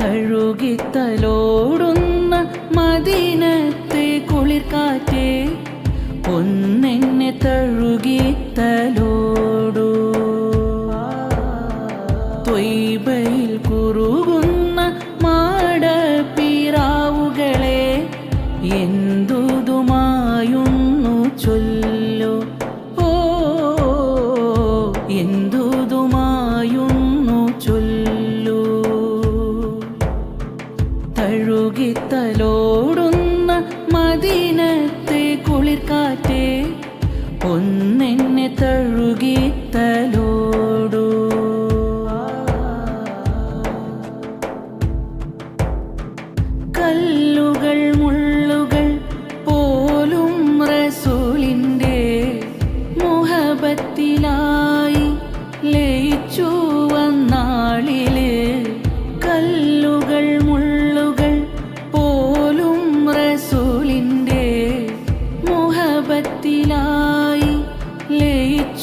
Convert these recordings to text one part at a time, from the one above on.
തഴുകിത്തലോടുന്ന മദീനത്തെ കുളിർക്കാറ്റേ ഒന്നെന്നെ തഴുകിത്തലോടൂ. ത്വയ്ബയിൽ കുറുകുന്ന മാടപ്പിറാവുകളെ എന്തുതുമായുന്നു ചൊല്ലു.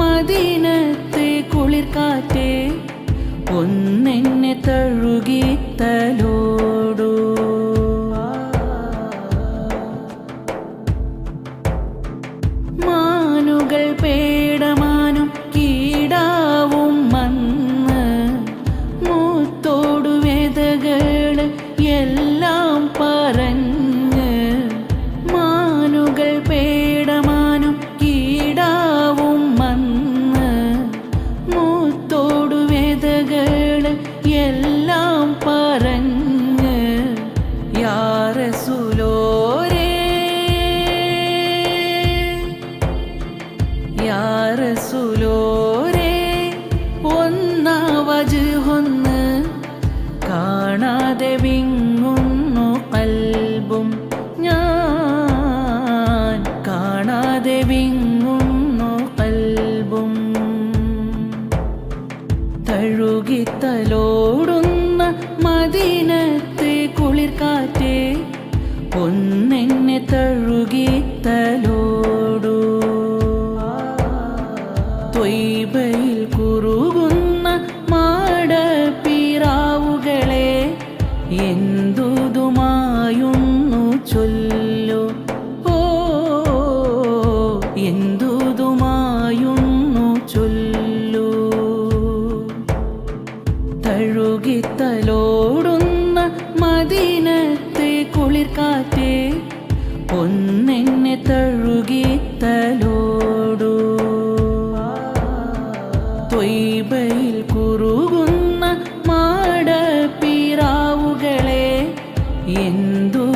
മദീനത്തെ കുളിർക്കാറ്റേ ഒന്നെന്നെ തഴുകിത്തലോടൂ മാനുകൾ പേടമാനും കീടാവും മന്ന് മൂത്തോടു വേദകൾ എല്ലാം എല്ലാം പറഞ്ഞ് യാറസുലോരേ യാറസുലോരേ ഒന്നാവജ് ഒന്ന് കാണാതെ വിങ്ങുന്നു കൽബും ഞാൻ. കാണാതെ വിങ്ങുന്നു തഴുകിത്തലോടുന്ന മദീനത്തെ കുളിർക്കാറ്റേ ഒന്നെന്നെ തഴുകിത്തലോടൂ നേരത്തെ കുളിർക്കാറ്റേ ഒന്നെന്നെ തഴുകി തലോടൂ. തൊയ്ബയിൽ കുറുകുന്ന മാടപ്പീറാവുകളെ എന്തു